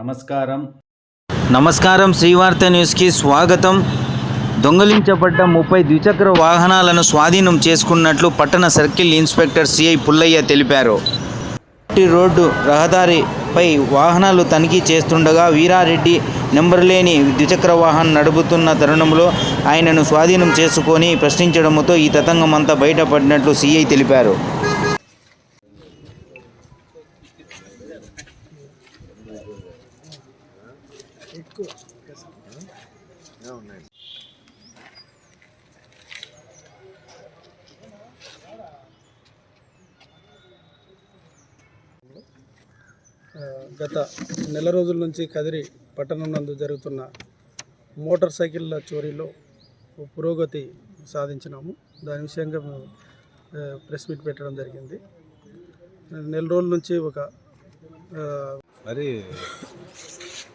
నమస్కారం. నమస్కారం శ్రీవార్త న్యూస్కి స్వాగతం. దొంగిలించబడ్డ ముప్పై ద్విచక్ర వాహనాలను స్వాధీనం చేసుకున్నట్లు పట్టణ సర్కిల్ ఇన్స్పెక్టర్ సిఐ పుల్లయ్య తెలిపారు. రోడ్డు రహదారిపై వాహనాలు తనిఖీ చేస్తుండగా వీరారెడ్డి నెంబర్ లేని ద్విచక్ర వాహనం నడుపుతున్న తరుణంలో ఆయనను స్వాధీనం చేసుకొని ప్రశ్నించడంతో ఈ తతంగం అంతా బయటపడినట్లు సిఐ తెలిపారు. ఉన్నాయి గత నెల రోజుల నుంచి కదిరి పట్టణం నందు జరుగుతున్న మోటార్ సైకిళ్ళ చోరీలో పురోగతి సాధించినాము. దాని విషయంగా మేము ప్రెస్ మీట్ పెట్టడం జరిగింది. నెల రోజుల నుంచి ఒక మరి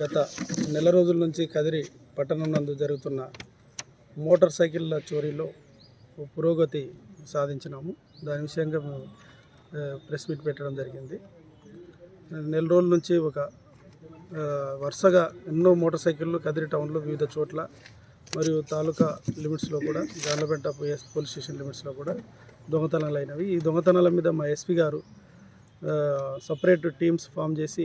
గత నెల రోజుల నుంచి కదిరి పట్టణం నందు జరుగుతున్న మోటార్ సైకిళ్ళ చోరీలో పురోగతి సాధించినాము. దాని విషయంగా మేము ప్రెస్ మీట్ పెట్టడం జరిగింది. నెల రోజుల నుంచి ఒక వరుసగా ఎన్నో మోటార్ సైకిళ్ళు కదిరి టౌన్లో వివిధ చోట్ల మరియు తాలూకా లిమిట్స్లో కూడా గార్లపేట పోలీస్ స్టేషన్ లిమిట్స్లో కూడా దొంగతనాలు అయినవి ఈ దొంగతనాల మీద మా ఎస్పీ గారు సపరేట్ టీమ్స్ ఫామ్ చేసి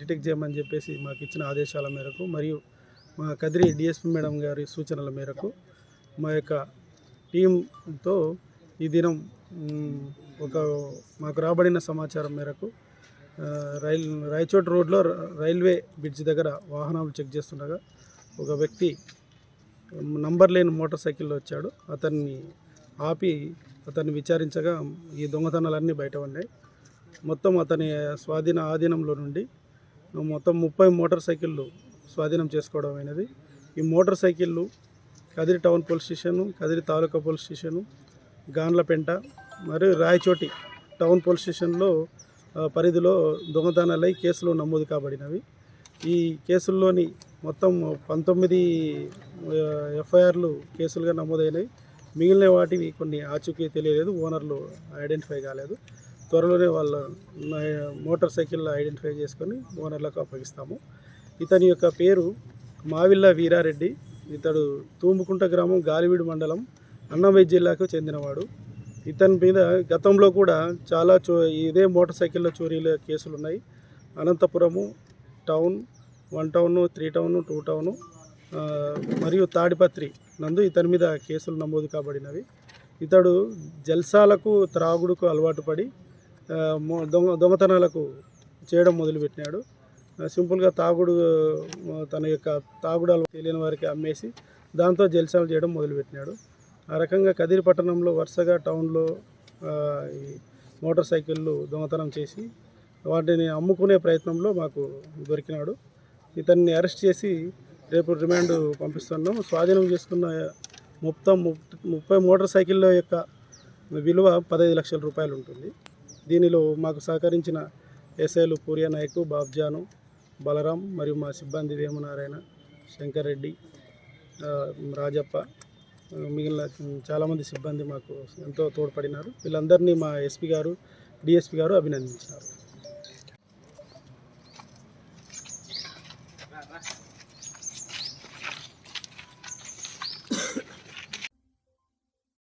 డిటెక్ట్ చేయమని చెప్పేసి మాకు ఇచ్చిన ఆదేశాల మేరకు మరియు మా కదిరి డిఎస్పీ మేడం గారి సూచనల మేరకు మా యొక్క టీంతో ఈ దినం ఒక మాకు రాబడిన సమాచారం మేరకు రైల్ రాయచోట్ రోడ్లో రైల్వే బ్రిడ్జ్ దగ్గర వాహనాలు చెక్ చేస్తుండగా ఒక వ్యక్తి నంబర్ లేని మోటార్ సైకిల్లో వచ్చాడు. అతన్ని ఆపి అతన్ని విచారించగా ఈ దొంగతనాలన్నీ బయట ఉన్నాయి మొత్తం అతని స్వాధీన ఆధీనంలో నుండి మొత్తం ముప్పై మోటార్ సైకిళ్ళు స్వాధీనం చేసుకోవడం అయినది. ఈ మోటార్ సైకిళ్ళు Kadiri town police station Kadiri taluka police station Ganlapenta మరియు రాయచోటి టౌన్ పోలీస్ స్టేషన్లో పరిధిలో దొంగతనాలై కేసులు నమోదు కాబడినవి. ఈ కేసుల్లోని మొత్తం పంతొమ్మిది ఎఫ్ఐఆర్లు కేసులుగా నమోదైనవి మిగిలిన వాటివి కొన్ని ఆచూకీ తెలియలేదు ఓనర్లు ఐడెంటిఫై కాలేదు. త్వరలోనే వాళ్ళ మోటార్ సైకిల్ ఐడెంటిఫై చేసుకొని ఓనర్లకు అప్పగిస్తాము. ఇతని యొక్క పేరు మావిల్ల వీరారెడ్డి. ఇతడు తూముకుంట గ్రామం గాలివీడు మండలం అన్నమయ్య జిల్లాకు చెందినవాడు. ఇతని మీద గతంలో కూడా చాలా చో ఇదే మోటార్ సైకిళ్ళ చోరీల కేసులు ఉన్నాయి Anantapuramu town one town three town two town మరియు తాడిపత్రి నందు ఇతని మీద కేసులు నమోదు కాబడినవి. ఇతడు జల్సాలకు త్రాగుడుకు అలవాటు పడి దొంగ దొంగతనాలకు చేయడం మొదలుపెట్టినాడు. సింపుల్గా తాగుడు తన యొక్క తాగుడు అలవాటు తెలియని వారికి అమ్మేసి దాంతో జల్సాలు చేయడం మొదలుపెట్టినాడు. ఆ రకంగా కదిరి పట్టణంలో వరుసగా టౌన్లో ఈ మోటార్ సైకిళ్ళు దొంగతనం చేసి వాటిని అమ్ముకునే ప్రయత్నంలో మాకు దొరికినాడు. ఇతన్ని అరెస్ట్ చేసి రేపు రిమాండ్ పంపిస్తున్నాం. స్వాధీనం చేసుకున్న మొత్తం ముప్- ముప్పై మోటార్ సైకిళ్ళ యొక్క విలువ పదహైదు లక్షల రూపాయలు ఉంటుంది. దీనిలో మాకు సహకరించిన ఎస్ఐలు పూర్య నాయకు బాబ్జాను బలరాం మరియు మా సిబ్బంది వేమనారాయణ శంకర్ రెడ్డి రాజప్ప మిగిలిన చాలామంది సిబ్బంది మాకు ఎంతో తోడ్పడినారు. వీళ్ళందరినీ మా ఎస్పీ గారు డిఎస్పీ గారు అభినందించారు